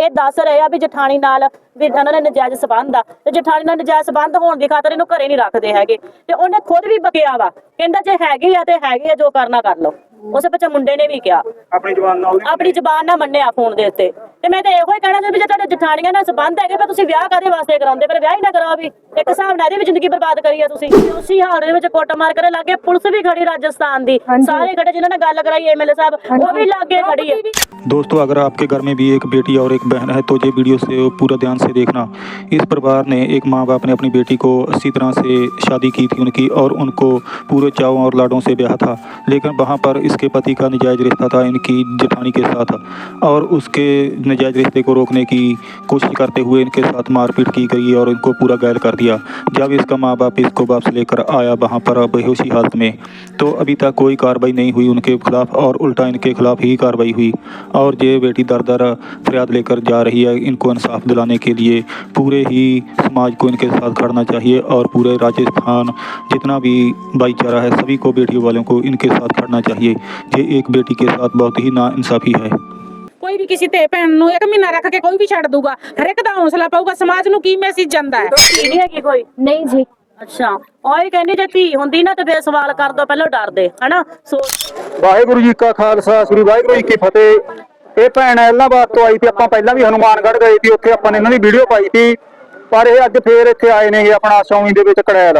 ਇਹ ਦੱਸ ਰਹੇ ਆ ਵੀ ਜਠਾਣੀ ਨਾਲ ਵੀ ਇਹਨਾਂ ਨੇ ਨਜਾਇਜ਼ ਸਬੰਧ ਆ। ਤੇ ਜਠਾਣੀ ਨਾਲ ਨਜਾਇਜ਼ ਸਬੰਧ ਹੋਣ ਦੀ ਖਾਤਰ ਇਹਨੂੰ ਘਰੇ ਨਹੀਂ ਰੱਖਦੇ ਹੈਗੇ। ਤੇ ਉਹਨੇ ਖੁਦ ਵੀ ਬਕਿਆ ਵਾ। ਕਹਿੰਦਾ ਜੇ ਹੈਗੀ ਆ ਤੇ ਹੈਗੀ ਆ ਜੋ ਕਰਨਾ ਕਰ ਲਓ। ਉਸ ਬੱਚੇ ਮੁੰਡੇ ਨੇ ਵੀ ਕਿਹਾ। ਆਪਣੀ ਜ਼ਬਾਨ ਨਾਲ ਆਪਣੀ ਜ਼ਬਾਨ ਨਾਲ ਮੰਨਿਆ ਫੋਨ ਦੇ ਉੱਤੇ। ਤੇ ਮੈਂ ਤਾਂ ਇਹੋ ਹੀ ਕਹਿਣਾ ਚਾਹੁੰਦੀ ਵੀ ਜੇ ਤੁਹਾਡੇ ਜਠਾਣੀਆਂ ਨਾਲ ਸਬੰਧ ਹੈਗੇ ਪਰ ਤੁਸੀਂ ਵਿਆਹ ਕਾਦੇ ਵਾਸਤੇ ਕਰਾਉਂਦੇ? ਪਰ ਵਿਆਹ ਹੀ ਨਾ ਕਰਾਓ ਵੀ। ਇੱਕ ਹਿਸਾਬ ਨਾਲ ਇਹਦੀ ਵੀ ਜ਼ਿੰਦਗੀ ਬਰਬਾਦ ਕਰੀ ਆ ਤੁਸੀਂ। ਉਸੇ ਹਾਲ ਦੇ ਵਿੱਚ ਕੁੱਟ ਮਾਰ ਕਰਨ ਲੱਗੇ ਪੁਲਿਸ ਵੀ ਖੜੀ ਰਾਜਸਥਾਨ ਦੀ। ਸਾਰੇ ਖੜੇ ਜਿਨ੍ਹਾਂ ਨੇ ਗੱਲ ਕਰਾਈ ਐਮਐਲਏ ਸਾਹਿਬ। ਉਹ ਵੀ ਲੱਗੇ ਖੜੀ ਆ। दोस्तों, अगर आपके घर में भी एक बेटी और एक बहन है तो ये वीडियो से पूरा ध्यान से देखना। इस परिवार ने एक माँ बाप ने अपनी बेटी को अच्छी तरह से शादी की थी उनकी, और उनको पूरे चावों और लाडों से ब्याह था। लेकिन वहाँ पर इसके पति का नजायज़ रिश्ता था, इनकी जेठानी के साथ। और उसके नजायज़ रिश्ते को रोकने की कोशिश करते हुए इनके साथ मारपीट की गई और इनको पूरा घायल कर दिया। जब इसका माँ बाप इसको वापस लेकर आया वहाँ पर बेहोशी हालत में तो अभी तक कोई कार्रवाई नहीं हुई उनके खिलाफ, और उल्टा इनके खिलाफ ही कार्रवाई हुई। और ये बेटी दर दर फरियाद लेकर जा रही है इनको इंसाफ दिलाने के लिए पूरे ही समाज को इनके साथ खड़ना चाहिए और पूरे राजस्थान जितना भी भाईचारा है सभी को बेटियों वालों को इनके साथ खड़ना चाहिए ये एक बेटी के साथ बहुत ही नाइंसाफ़ी है ਕੋਈ ਵੀ ਕਿਸੇ ਤੇ ਭੈਣ ਨੂੰ ਇੱਕ ਮਹੀਨਾ ਰੱਖ ਕੇ ਕੋਈ ਵੀ ਛੱਡ ਦੂਗਾ ਹਰ ਇੱਕ ਦਾ ਹੌਸਲਾ ਪਾਊਗਾ ਸਮਾਜ ਨੂੰ ਕੀ ਮੈਸੇਜ ਜਾਂਦਾ ਹੈ ਧੀ ਨਹੀਂ ਹੈਗੀ ਕੋਈ ਨਹੀਂ ਜੀ ਅੱਛਾ ਉਹ ਹੀ ਕਹਿੰਦੀ ਜੇ ਧੀ ਹੁੰਦੀ ਨਾ ਤੇ ਫੇਰ ਸਵਾਲ ਕਰ ਦੋ ਪਹਿਲਾਂ ਡਰਦੇ ਹਨਾ ਸੋ ਵਾਹਿਗੁਰੂ ਜੀ ਕਾ ਖਾਲਸਾ ਸ੍ਰੀ ਵਾਹਿਗੁਰੂ ਜੀ ਕੀ ਫਤਿਹ ਇਹ ਭੈਣ ਐਲਾਬਾਦ ਤੋਂ ਆਈ ਸੀ ਆਪਾਂ ਪਹਿਲਾਂ ਵੀ ਹਨੂਮਾਨਗੜ੍ਹ ਗਏ ਸੀ ਉੱਥੇ ਆਪਾਂ ਨੇ ਇਹਨਾਂ ਦੀ ਵੀਡੀਓ ਪਾਈ ਸੀ। ਪਰ ਇਹ ਅੱਜ ਫੇਰ ਇੱਥੇ ਆਏ ਨੇ ਇਹ ਆਪਣਾ ਸੌਣੀ ਦੇ ਵਿੱਚ ਕੜੈਲ।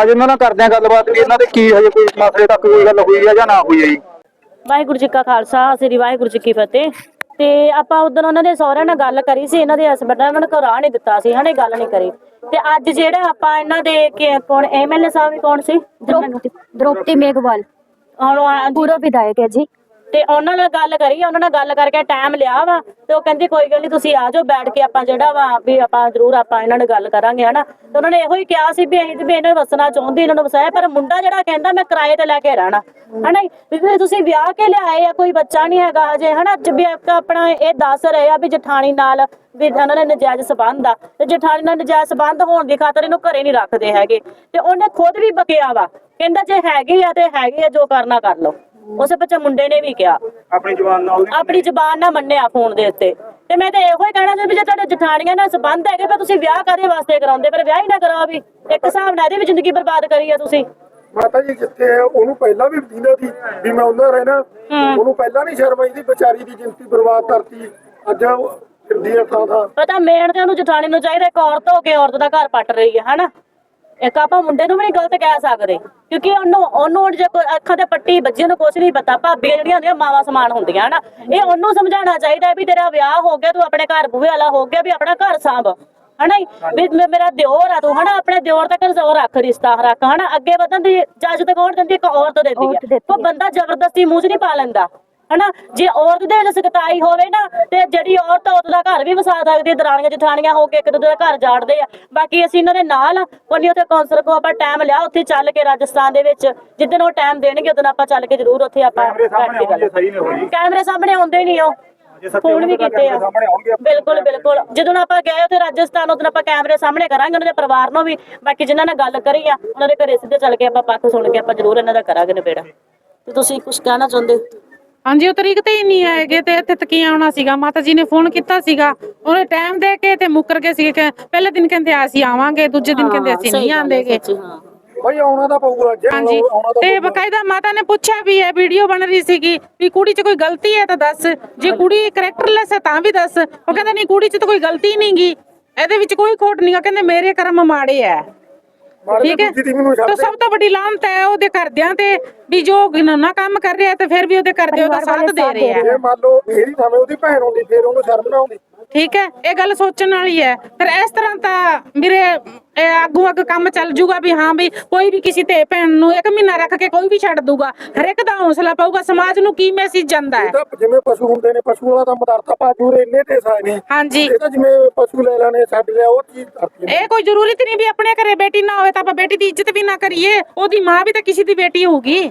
ਅੱਜ ਇਹਨਾਂ ਨਾਲ ਕਰਦੇ ਆ ਗੱਲਬਾਤ ਵੀ ਇਹਨਾਂ ਦੇ ਕੀ ਹਜੇ ਕੋਈ ਮਸਲੇ ਤੱਕ ਕੋਈ ਗੱਲ ਹੋਈ ਹੈ ਜਾਂ ਨਾ ਹੋਈ ਹੈ ਵਾਹਿਗੁਰੂ ਜੀ ਕਾ ਖਾਲਸਾ ਸ੍ਰੀ ਵਾਹਿਗੁਰੂ ਜੀ ਕੀ ਫਤਿਹ। ਤੇ ਆਪਾਂ ਉਦੋਂ ਉਹਨਾਂ ਦੇ ਸਹੁਰਿਆਂ ਨਾਲ ਗੱਲ ਕਰੀ ਸੀ ਇਹਨਾਂ ਦੇ ਹਸਬੰਡ ਨੇ ਉਹਨਾਂ ਨੂੰ ਰਾਹ ਨਹੀਂ ਦਿੱਤਾ ਸੀ ਹਣੇ ਗੱਲ ਨਹੀਂ ਕਰੀ। ਤੇ ਅੱਜ ਜਿਹੜਾ ਆਪਾਂ ਇਹਨਾਂ ਦੇ ਕੌਣ ਐਮਐਲਏ ਸਾਹਿਬ ਕੌਣ ਸੀ? ਦ੍ਰੋਪਤੀ ਮੇਗਵਾਲ ਔਰ ਪੂਰਾ ਵਿਧਾਇਕ ਹੈ ਜੀ। ਤੇ ਉਹਨਾਂ ਨਾਲ ਗੱਲ ਕਰੀ, ਉਹਨਾਂ ਨਾਲ ਗੱਲ ਕਰਕੇ ਟਾਈਮ ਲਿਆ ਵਾ ਤੇ ਉਹ ਕਹਿੰਦੀ, ਕੋਈ ਗੱਲ ਨਹੀਂ ਤੁਸੀਂ ਆ ਜਾਓ, ਬੈਠ ਕੇ ਆਪਾਂ ਜਿਹੜਾ ਵਾ ਵੀ ਆਪਾਂ ਜ਼ਰੂਰ ਆਪਾਂ ਇਹਨਾਂ ਨਾਲ ਗੱਲ ਕਰਾਂਗੇ, ਹਨਾ? ਤੇ ਉਹਨਾਂ ਨੇ ਇਹੋ ਹੀ ਕਿਹਾ ਸੀ ਵੀ ਅਸੀਂ ਤੇ ਵੀ ਇਹਨਾਂ ਨੂੰ ਵਸਣਾ ਚਾਹੁੰਦੇ, ਇਹਨਾਂ ਨੂੰ ਵਸਾਇਆ, ਪਰ ਮੁੰਡਾ ਜਿਹੜਾ ਕਹਿੰਦਾ, ਮੈਂ ਕਿਰਾਏ ਤੇ ਲੈ ਕੇ ਰਹਿਣਾ। ਹਨਾ ਵੀ ਤੁਸੀਂ ਵਿਆਹ ਕੇ ਲਿਆਏ ਆ, ਕੋਈ ਬੱਚਾ ਨਹੀਂ ਹੈਗਾ ਅਜੇ ਹਨਾ? ਵੀ ਆਪਣਾ ਇਹ ਦੱਸ ਰਹੇ ਆ ਵੀ ਜਠਾਣੀ ਨਾਲ ਵੀ ਇਹਨਾਂ ਨੇ ਨਜਾਇਜ਼ ਸਬੰਧ ਆ, ਤੇ ਜਠਾਣੀ ਨਾਲ ਨਜਾਇਜ਼ ਸਬੰਧ ਹੋਣ ਦੀ ਖਾਤਰ ਇਹਨੂੰ ਘਰੇ ਨਹੀਂ ਰੱਖਦੇ ਹੈਗੇ। ਤੇ ਉਹਨੇ ਖੁਦ ਵੀ ਬਕਿਆ ਵਾ, ਕਹਿੰਦਾ ਜੇ ਹੈਗੀ ਆ ਤੇ ਹੈਗੀ ਆ, ਜੋ ਕਰਨਾ ਕਰ ਲਓ। ਉਸ ਬੱਚੇ ਮੁੰਡੇ ਨੇ ਵੀ ਕਿਹਾ। ਆਪਣੀ ਜ਼ਬਾਨ ਨਾਲ ਆਪਣੀ ਜ਼ਬਾਨ ਨਾਲ ਮੰਨਿਆ ਫੋਨ ਦੇ ਉੱਤੇ। ਤੇ ਮੈਂ ਤਾਂ ਇਹੋ ਹੀ ਕਹਿਣਾ ਚਾਹੁੰਦੀ ਵੀ ਜੇ ਤੁਹਾਡੇ ਜਠਾਣੀਆਂ ਨਾਲ ਸਬੰਧ ਹੈਗੇ ਪਰ ਤੁਸੀਂ ਵਿਆਹ ਕਾਦੇ ਵਾਸਤੇ ਕਰਾਉਂਦੇ? ਪਰ ਵਿਆਹ ਹੀ ਨਾ ਕਰਾਓ ਵੀ। ਇੱਕ ਹਿਸਾਬ ਨਾਲ ਇਹਦੀ ਵੀ ਜ਼ਿੰਦਗੀ ਬਰਬਾਦ ਕਰੀ ਆ ਤੁਸੀਂ। ਮਾਤਾ ਜੀ ਜਿੱਥੇ ਹੈ, ਉਹਨੂੰ ਪਹਿਲਾਂ ਵੀ ਦਿੰਦਾ ਸੀ ਵੀ ਮੈਂ ਉਹਨਾਂ ਰਹਿਣਾ। ਉਹਨੂੰ ਪਹਿਲਾਂ ਨਹੀਂ ਸ਼ਰਮ ਆਈ ਦੀ ਵਿਚਾਰੀ ਦੀ ਜ਼ਿੰਦਗੀ ਬਰਬਾਦ ਕਰਤੀ। ਅੱਜ ਉਹ ਫਿਰਦੀ ਹੈ ਥਾਂ ਥਾਂ। ਪਤਾ ਮੇਨ ਤੇ ਉਹਨੂੰ ਜਠਾਣੀ ਨੂੰ ਚਾਹੀਦਾ ਇੱਕ ਔਰਤ ਹੋ ਕੇ ਔਰਤ ਦਾ ਘਰ ਪੱਟ ਰਹੀ ਹੈ ਹਨਾ? ਇੱਕ ਆਪਾਂ ਮੁੰਡੇ ਨੂੰ ਵੀ ਨਹੀਂ ਗਲਤ ਕਹਿ ਸਕਦੇ ਕਿਉਂਕਿ ਉਹਨੂੰ ਉਹਨੂੰ ਜੇ ਅੱਖਾਂ ਤੇ ਪੱਟੀ ਵੱਜੀ ਉਹਨੂੰ ਕੁਝ ਨਹੀਂ ਪਤਾ ਭਾਬੀਆਂ ਜਿਹੜੀਆਂ ਹੁੰਦੀਆਂ ਮਾਵਾ ਸਮਾਨ ਹੁੰਦੀਆਂ ਹਨਾ ਇਹ ਉਹਨੂੰ ਸਮਝਾਉਣਾ ਚਾਹੀਦਾ ਵੀ ਤੇਰਾ ਵਿਆਹ ਹੋ ਗਿਆ ਤੂੰ ਆਪਣੇ ਘਰ ਬੂਹੇ ਵਾਲਾ ਹੋ ਗਿਆ ਵੀ ਆਪਣਾ ਘਰ ਸਾਂਭ ਹਨਾ? ਵੀ ਮੇਰਾ ਦਿਓਰ ਆ ਤੂੰ ਹਨਾ? ਆਪਣੇ ਦਿਓਰ ਤੱਕ ਜ਼ੋਰ ਰੱਖ ਰਿਸ਼ਤਾ ਰੱਖ ਹਨਾ? ਅੱਗੇ ਵਧਣ ਦੀ ਇਜਾਜ਼ਤ ਕੌਣ ਦਿੰਦੀ? ਇੱਕ ਔਰਤ ਦਿੰਦੀ ਹੈ ਉਹ ਬੰਦਾ ਜ਼ਬਰਦਸਤੀ ਮੂੰਹ 'ਚ ਨਹੀਂ ਪਾ ਲੈਂਦਾ। ਹਨਾ? ਜੇ ਔਰਤ ਦੇ ਵਿੱਚ ਸਖਤਾਈ ਹੋਵੇ ਨਾ ਤੇ ਜਿਹੜੀ ਔਰਤ ਔਰਤ ਦਾ ਘਰ ਵੀ ਵਸਾ ਸਕਦੀ ਹੈ ਦਰਾਣੀਆਂ ਜਠਾਣੀਆਂ ਹੋ ਕੇ ਇੱਕ ਦੂਜੇ ਦਾ ਘਰ ਜਾੜਦੇ ਆ। ਬਾਕੀ ਅਸੀਂ ਇਹਨਾਂ ਦੇ ਨਾਲ ਕੋਈ ਉੱਥੇ ਕੌਂਸਲ ਕੋ ਆਪਾਂ ਟਾਈਮ ਲਿਆ ਉੱਥੇ ਚੱਲ ਕੇ ਰਾਜਸਥਾਨ ਦੇ ਵਿੱਚ ਜਿੱਦਣ ਉਹ ਟਾਈਮ ਦੇਣਗੇ ਉਦੋਂ ਆਪਾਂ ਚੱਲ ਕੇ ਜ਼ਰੂਰ ਉੱਥੇ ਆਪਾਂ ਕੈਮਰੇ ਬੈਠ ਸਾਹਮਣੇ ਆਉਂਦੇ ਨਹੀਂ ਉਹ। ਫੋਨ ਵੀ ਕੀਤੇ ਆ। ਬਿਲਕੁਲ ਬਿਲਕੁਲ। ਜਦੋਂ ਆਪਾਂ ਗਏ ਉੱਥੇ ਰਾਜਸਥਾਨ ਉਦੋਂ ਆਪਾਂ ਕੈਮਰੇ ਸਾਹਮਣੇ ਕਰਾਂਗੇ ਉਹਨਾਂ ਦੇ ਪਰਿਵਾਰ ਨੂੰ ਵੀ। ਬਾਕੀ ਜਿਨ੍ਹਾਂ ਨਾਲ ਗੱਲ ਕਰੀ ਆ ਉਹਨਾਂ ਦੇ ਘਰੇ ਸਿੱਧੇ ਚੱਲ ਕੇ ਆਪਾਂ ਪੱਖ ਸੁਣ ਕੇ ਆਪਾਂ ਜ਼ਰੂਰ ਇਹਨਾਂ ਦਾ ਕਰਾਂਗੇ ਨਿਬੇੜਾ। ਤੇ ਤੁਸੀਂ ਕੁਝ ਕਹਿਣਾ ਚਾਹੁੰਦੇ? ਹਾਂਜੀ ਉਹ ਤਰੀਕ ਤੇ ਹੀ ਨਹੀਂ ਆਏਗੇ ਤੇ ਇੱਥੇ ਤੱਕ ਆਉਣਾ ਸੀਗਾ? ਮਾਤਾ ਜੀ ਨੇ ਫੋਨ ਕੀਤਾ ਸੀਗਾ। ਉਹਨੇ ਟਾਈਮ ਦੇ ਕੇ ਤੇ ਮੁੱਕਰ ਗਏ ਸੀਗੇ ਕਿ ਪਹਿਲੇ ਦਿਨ ਕਹਿੰਦੇ ਅਸੀਂ ਆਵਾਂਗੇ ਦੂਜੇ ਦਿਨ ਕਹਿੰਦੇ ਅਸੀਂ ਨਹੀਂ ਆਂਦੇਗੇ ਬਈ ਆਉਣਾ ਤਾਂ ਪਊਗਾ ਜੇ ਹਾਂਜੀ ਆਉਣਾ ਤਾਂ ਤੇ ਬਕਾਇਦਾ ਮਾਤਾ ਨੇ ਪੁੱਛਿਆ ਵੀ ਹੈ ਵੀਡੀਓ ਬਣ ਰਹੀ ਸੀਗੀ ਵੀ ਕੁੜੀ 'ਚ ਕੋਈ ਗਲਤੀ ਹੈ ਤਾਂ ਦੱਸ। ਜੇ ਕੁੜੀ ਕਰੈਕਟਰਲੈਸ ਹੈ ਤਾਂ ਵੀ ਦੱਸ। ਉਹ ਕਹਿੰਦਾ ਨਹੀਂ ਕੁੜੀ 'ਚ ਤਾਂ ਕੋਈ ਗਲਤੀ ਨਹੀਂਗੀ ਇਹਦੇ ਵਿੱਚ ਕੋਈ ਖੋਟ ਨਹੀਂਗਾ ਕਹਿੰਦੇ ਮੇਰੇ ਕਰਮ ਮਾੜੇ ਹੈ ਮਾੜੇ ਠੀਕ ਹੈ? ਤਾਂ। ਸਭ ਤੋਂ ਵੱਡੀ ਲਾਂਤ ਹੈ ਉਹਦੇ ਘਰਦਿਆਂ ਤੇ ਵੀ ਜੋ ਨਾ ਕੰਮ ਕਰ ਰਿਹਾ ਤੇ ਫਿਰ ਵੀ ਉਹਦੇ ਘਰਦੇ ਉਹਦਾ ਸਾਥ ਦੇ ਰਹੇ ਆ। ਜੇ ਮੰਨ ਲਓ ਇਹਦੀ ਥਾਵੇਂ ਉਹਦੀ ਭੈਣ ਹੁੰਦੀ ਫਿਰ ਉਹਨੂੰ ਸ਼ਰਮ ਨਾ ਆਉਂਦੀ। ਠੀਕ ਹੈ? ਇਹ ਗੱਲ ਸੋਚਣ ਵਾਲੀ ਹੈ। ਫਿਰ ਇਸ ਤਰ੍ਹਾਂ ਤਾਂ ਮੇਰੇ ਆਗੂ ਅੱਗ ਕੰਮ ਚੱਲ ਜੂਗਾ ਵੀ ਹਾਂ ਵੀ ਕੋਈ ਵੀ ਕਿਸੇ ਤੇ ਭੈਣ ਨੂੰ ਇੱਕ ਮਹੀਨਾ ਰੱਖ ਕੇ ਕੋਈ ਵੀ ਛੱਡ ਦੂਗਾ। ਹਰ ਇੱਕ ਦਾ ਹੌਸਲਾ ਪਾਊਗਾ ਸਮਾਜ ਨੂੰ ਕੀ ਮੈਸੇਜ ਜਾਂਦਾ ਹੈ? ਜਿਵੇਂ ਪਸ਼ੂ ਹੁੰਦੇ ਨੇ ਪਸ਼ੂ ਵਾਲਾ ਤਾਂ ਮਦਰਤਾ ਪਾਜੂਰੇ ਇੰਨੇ ਤੇ ਸਾਏ ਨੇ। ਹਾਂਜੀ। ਇਹ ਤਾਂ ਜਿਵੇਂ ਪਸ਼ੂ ਲੈ ਲੈਣੇ ਛੱਡ ਲਿਆ ਉਹ ਚੀਜ਼ ਕਰਤੀ ਇਹ ਕੋਈ ਜ਼ਰੂਰੀ ਤੇ ਨਹੀਂ ਵੀ ਆਪਣੇ ਘਰੇ ਬੇਟੀ ਨਾ ਹੋਵੇ ਤਾਂ ਆਪਾਂ ਬੇਟੀ ਦੀ ਇੱਜ਼ਤ ਵੀ ਨਾ ਕਰੀਏ। ਉਹਦੀ ਮਾਂ ਵੀ ਤਾਂ ਕਿਸੇ ਦੀ ਬੇਟੀ ਹੋਊਗੀ।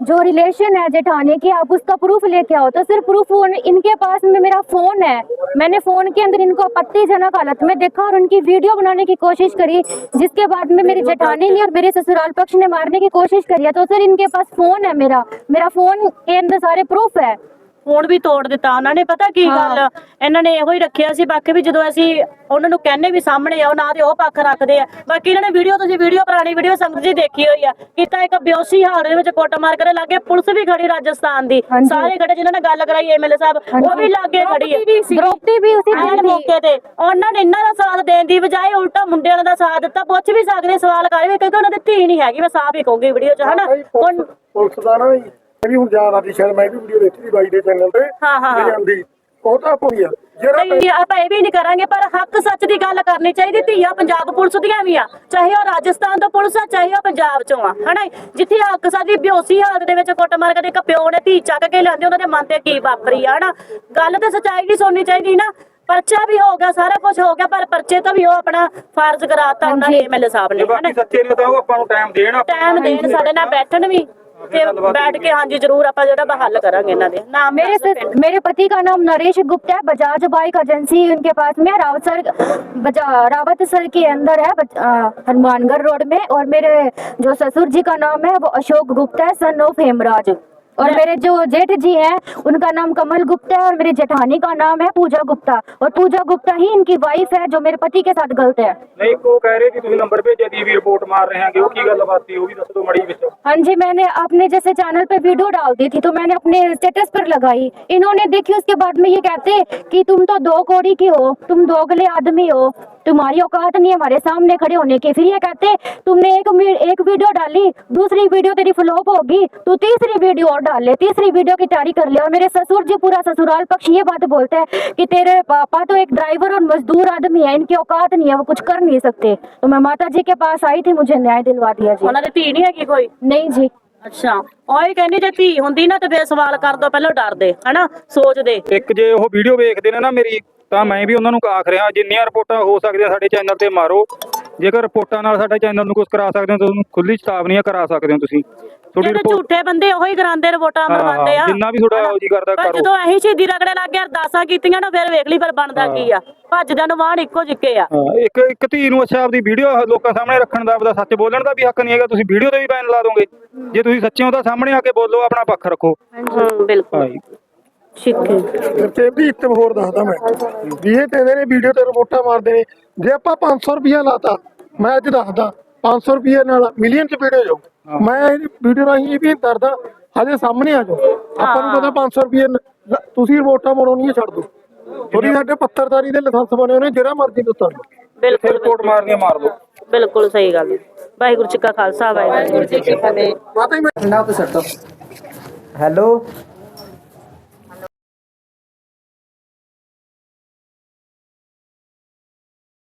जो रिलेशन है जेठाने की, आप उसका प्रूफ लेके आओ। तो सिर्फ़ प्रूफ इनके पास में मेरा फ़ोन है। मैंने फ़ोन के अंदर इनको आपत्तिजनक हालत में देखा और उनकी वीडियो बनाने की कोशिश करी, जिसके बाद में मेरी जेठानी ने और मेरे ससुराल पक्ष ने मारने की कोशिश करी। है तो सर इनके पास फ़ोन है मेरा। मेरा फ़ोन के अंदर सारे प्रूफ है। ਫੋਨ ਵੀ ਤੋੜ ਦਿੱਤਾ ਉਹਨਾਂ ਨੇ ਪਤਾ ਕੀ ਗੱਲ? ਇਹਨਾਂ ਨੇ ਇਹੋ ਹੀ ਰੱਖਿਆ ਸੀ ਬਾਕੀ ਵੀ ਜਦੋਂ ਅਸੀਂ ਉਹਨਾਂ ਨੂੰ ਕਹਿੰਨੇ ਵੀ ਸਾਹਮਣੇ ਆਓ ਨਾ ਤੇ ਉਹ ਪੱਖ ਰੱਖਦੇ ਆ। ਬਾਕੀ ਇਹਨਾਂ ਨੇ ਵੀਡੀਓ ਤੁਸੀਂ ਵੀਡੀਓ ਪੁਰਾਣੀ ਵੀਡੀਓ ਸੰਗਤ ਦੇਖੀ ਹੋਈ ਆ ਕੀਤਾ ਇੱਕ ਬਿਓਸੀ ਹਾਲ ਦੇ ਵਿੱਚ ਕੁੱਟ ਮਾਰ ਕਰੇ ਲੱਗੇ ਪੁਲਿਸ ਵੀ ਖੜੀ ਰਾਜਸਥਾਨ ਦੀ। ਸਾਰੇ ਖੜੇ ਜਿਨ੍ਹਾਂ ਨੇ ਗੱਲ ਕਰਾਈ ਐਮਐਲਏ ਸਾਹਿਬ ਉਹ ਵੀ ਲੱਗੇ ਖੜੀ ਆ। ਦ੍ਰੋਪਦੀ ਵੀ ਉਸੇ ਦਿਨ ਮੌਕੇ ਤੇ। ਉਹਨਾਂ ਨੇ ਇਹਨਾਂ ਦਾ ਸਾਥ ਦੇਣ ਦੀ ਬਜਾਏ ਉਲਟਾ ਮੁੰਡਿਆਂ ਦਾ ਸਾਥ ਦਿੱਤਾ। ਪੁੱਛ ਵੀ ਸਕਦੇ ਸਵਾਲ ਕਰੇ ਕਿਉਂਕਿ ਉਹਨਾਂ ਦੀ ਧੀ ਨਹੀਂ ਹੈਗੀ ਮੈਂ ਸਾਫ਼ ਹੀ ਕਹੂੰਗੀ ਵੀਡੀਓ 'ਚ ਹਨਾ? ਪੁਲਿਸ ਦਾ ਨਾ ਵੀ ਹੁਣ ਯਾਦ ਆਦੀ ਸ਼ਾਇਦ ਮੈਂ ਵੀ ਵੀਡੀਓ ਦੇਖੀ ਸੀ ਬਾਈ ਦੇ ਚੈਨਲ ਤੇ। ਹਾਂ, ਹਾਂ, ਆਂਦੀ ਉਹ ਤਾਂ ਆ। ਜਿਹੜਾ ਨਹੀਂ ਆਪਾਂ ਇਹ ਵੀ ਨਹੀਂ ਕਰਾਂਗੇ ਪਰ ਹੱਕ ਸੱਚ ਦੀ ਗੱਲ ਕਰਨੀ ਚਾਹੀਦੀ। ਧੀਆ ਪੰਜਾਬ ਪੁਲਿਸ ਦੀਆਂ ਵੀ ਆ। ਚਾਹੇ ਉਹ ਰਾਜਸਥਾਨ ਤੋਂ ਪੁਲਿਸ ਆ ਚਾਹੇ ਉਹ ਪੰਜਾਬ ਚੋਂ ਆ। ਹਨਾ ਜਿੱਥੇ ਹੱਕ ਸੱਚ ਦੀ ਬਿਓਸੀ ਹਾਲਤ ਦੇ ਵਿੱਚ ਕੁੱਟ ਮਾਰ ਕੇ ਇੱਕ ਪਿਓ ਨੇ ਧੀ ਚੱਕ ਕੇ ਲਿਆਂਦੇ ਉਹਨਾਂ ਦੇ ਮਨ ਤੇ ਕੀ ਵਾਪਰੀ ਆ ਹਨਾ? ਗੱਲ ਤੇ ਸੱਚਾਈ ਦੀ ਸੁਣਨੀ ਚਾਹੀਦੀ ਨਾ। ਪਰਚਾ ਵੀ ਹੋ ਗਿਆ ਸਾਰਾ ਕੁਝ ਹੋ ਗਿਆ ਪਰ ਪਰਚੇ ਤੋਂ ਵੀ ਉਹ ਆਪਣਾ ਫਰਜ਼ ਕਰਾਤਾ ਉਹਨਾਂ ਨੇ ਐਮਐਲਏ ਸਾਹਿਬ ਨੇ ਹਨਾ ਬਾਕੀ ਸੱਚੇ ਨੇ ਤਾਂ ਉਹ ਆਪਾਂ ਨੂੰ ਟਾਈਮ ਦੇਣ ਟਾਈਮ ਦੇਣ ਸਾਡੇ ਨਾਲ ਬੈਠਣ ਵੀ। ਤੇ बैठ के हाँ जी जरूर आप जरा हल करा इन्होंने नाम मेरे से मेरे पति का नाम नरेश गुप्ता है बजाज बाइक एजेंसी उनके पास में रावत सर रावत सर के अंदर है हनुमानगढ़ रोड में और मेरे जो ससुर जी का नाम है वो अशोक गुप्ता है सन ऑफ हेमराज और मेरे जो जेठ जी है उनका नाम कमल गुप्ता है और मेरी जेठानी का नाम है पूजा गुप्ता। और पूजा गुप्ता ही इनकी वाइफ है जो मेरे पति के साथ गलत है। हाँ जी मैंने अपने जैसे चैनल पे वीडियो डाल दी थी तो मैंने अपने स्टेटस पर लगाई। इन्होंने देखी उसके बाद में ये कहते कि तुम तो दो कोड़ी की हो तुम दोगले आदमी हो। तुम्हारी औकात नहीं है हमारे सामने खड़े होने की फिर ये कहते तुमने एक मी- एक वीडियो डाली दूसरी वीडियो तेरी फ्लॉप होगी तू तीसरी वीडियो और डाल ले तीसरी वीडियो की तैयारी कर ले और मेरे ससुर जी पूरा ससुराल पक्ष ये बात बोलते हैं कि तेरे पापा तो एक ड्राइवर और मजदूर आदमी है इनकी औकात नहीं है वो कुछ कर नहीं सकते तो मैं माता जी के पास आई थी मुझे न्याय दिलवा दिया जी ਉਹਨਾਂ ਦੀ ਧੀ ਨਹੀਂ ਹੈਗੀ ਕੋਈ नहीं जी ਅੱਛਾ ਉਹ ਹੀ ਕਹਿੰਦੀ ਜੇ ਧੀ ਹੁੰਦੀ ਨਾ ਤੇ ਫੇਰ ਸਵਾਲ ਕਰ ਦੋ ਪਹਿਲਾਂ ਡਰਦੇ ਹਨਾ ਸੋਚਦੇ ਇੱਕ ਜੇ ਉਹ ਵੀਡੀਓ ਵੇਖਦੇ ਨੇ ਨਾ ਮੇਰੀ ਤਾਂ ਮੈਂ ਵੀ ਉਹਨਾਂ ਨੂੰ ਆਖ ਰਿਹਾ ਜਿੰਨੀਆਂ ਰਿਪੋਰਟਾਂ ਹੋ ਸਕਦੀਆਂ ਸਾਡੇ ਚੈਨਲ ਤੇ ਮਾਰੋ। ਜੇਕਰ ਰਿਪੋਰਟਾਂ ਨਾਲ ਸਾਡੇ ਚੈਨਲ ਨੂੰ ਕੁਝ ਕਰਾ ਸਕਦੇ ਹੋ ਤਾਂ ਤੁਹਾਨੂੰ ਖੁੱਲੀ ਚੇਤਾਵਨੀਆਂ ਕਰਾ ਸਕਦੇ ਹੋ ਤੁਸੀਂ। ਜਿਹੜੇ ਰਿਪੋਰਟ ਝੂਠੇ ਬੰਦੇ ਉਹੀ ਕਰਾਉਂਦੇ ਰਿਪੋਰਟਾਂ ਮਰਵਾਉਂਦੇ ਆ। ਜਿੰਨਾ ਵੀ ਤੁਹਾਡਾ? ਜੀ ਕਰਦਾ ਕਰੋ। ਜਦੋਂ ਇਹੀ ਸ਼ਹੀਦੀ ਰਗੜੇ ਲੱਗ ਗਿਆ ਅਰਦਾਸਾਂ ਕੀਤੀਆਂ ਨਾ ਫਿਰ ਵੇਖ ਲਈ ਫਿਰ ਬਣਦਾ ਕੀ ਆ। ਭੱਜਦਿਆਂ ਨੂੰ ਵਾਹਣ ਇੱਕੋ ਜਿੱਕੇ ਆ। ਇੱਕ ਇੱਕ ਧੀ ਨੂੰ ਅੱਛਾ ਆਪਦੀ ਵੀਡੀਓ ਲੋਕਾਂ ਸਾਹਮਣੇ ਰੱਖਣ ਦਾ ਆਪਦਾ ਸੱਚ ਬੋਲਣ ਦਾ ਵੀ ਹੱਕ ਨਹੀਂ ਹੈਗਾ ਤੁਸੀਂ ਵੀਡੀਓ ਤੇ ਵੀ ਬੈਨ ਲਾ ਦੋਗੇ। ਜੇ ਤੁਸੀਂ ਸੱਚੇ ਹੋ ਤਾਂ ਸਾਹਮਣੇ ਆ ਕੇ ਬੋਲੋ ਆਪਣਾ ਪੱਖ ਰੱਖੋ। ਹੂੰ ਬਿਲਕੁਲ। ਠੀਕ ਹੈ ਤੇ ਵੀ ਇੱਕ ਹੋਰ ਦੱਸਦਾ ਮੈਂ ਵੀ ਇਹ ਕਹਿੰਦੇ ਨੇ ਵੀਡੀਓ ਤੇ ਰਿਪੋਰਟਾਂ ਮਾਰਦੇ ਨੇ ਜੇ ਆਪਾਂ 500 ਰੁਪਇਆ ਲਾਤਾ ਮੈਂ ਅੱਜ ਦੱਸਦਾ 500 ਰੁਪਏ ਨਾਲ ਮਿਲੀਅਨ ਚ ਵੀਡੀਓ ਜਾਊ ਮੈਂ ਇਹ ਵੀਡੀਓ ਰਾਹੀਂ ਇਹ ਵੀ ਕਰਦਾ ਹਜੇ ਸਾਹਮਣੇ ਆ ਜਾਓ ਆਪਾਂ ਨੂੰ ਪਤਾ 500 ਰੁਪਏ ਨ- ਤੁਸੀਂ ਰਿਪੋਰਟਾਂ ਮੋੜੋਨੀਆਂ ਛੱਡ ਦਿਓ ਥੋੜੀ ਸਾਡੇ ਪੱਤਰਦਾਰੀ ਦੇ ਲਾਇਸੈਂਸ ਬਣੇ ਨੇ ਜਿਹੜਾ ਮਰਜ਼ੀ ਨੂੰ ਉਤਾਰ ਬਿਲਕੁਲ ਰਿਪੋਰਟ ਮਾਰਨੀ ਮਾਰ ਲਓ ਬਿਲਕੁਲ ਸਹੀ ਗੱਲ। ਵਾਹਿਗੁਰੂ ਜੀ ਕਾ ਖਾਲਸਾ ਵਾਹਿਗੁਰੂ ਜੀ ਕੀ ਫਤਿਹ ਮਾਤਾ ਹੀ ਮੈਂ ਹੈਲੋ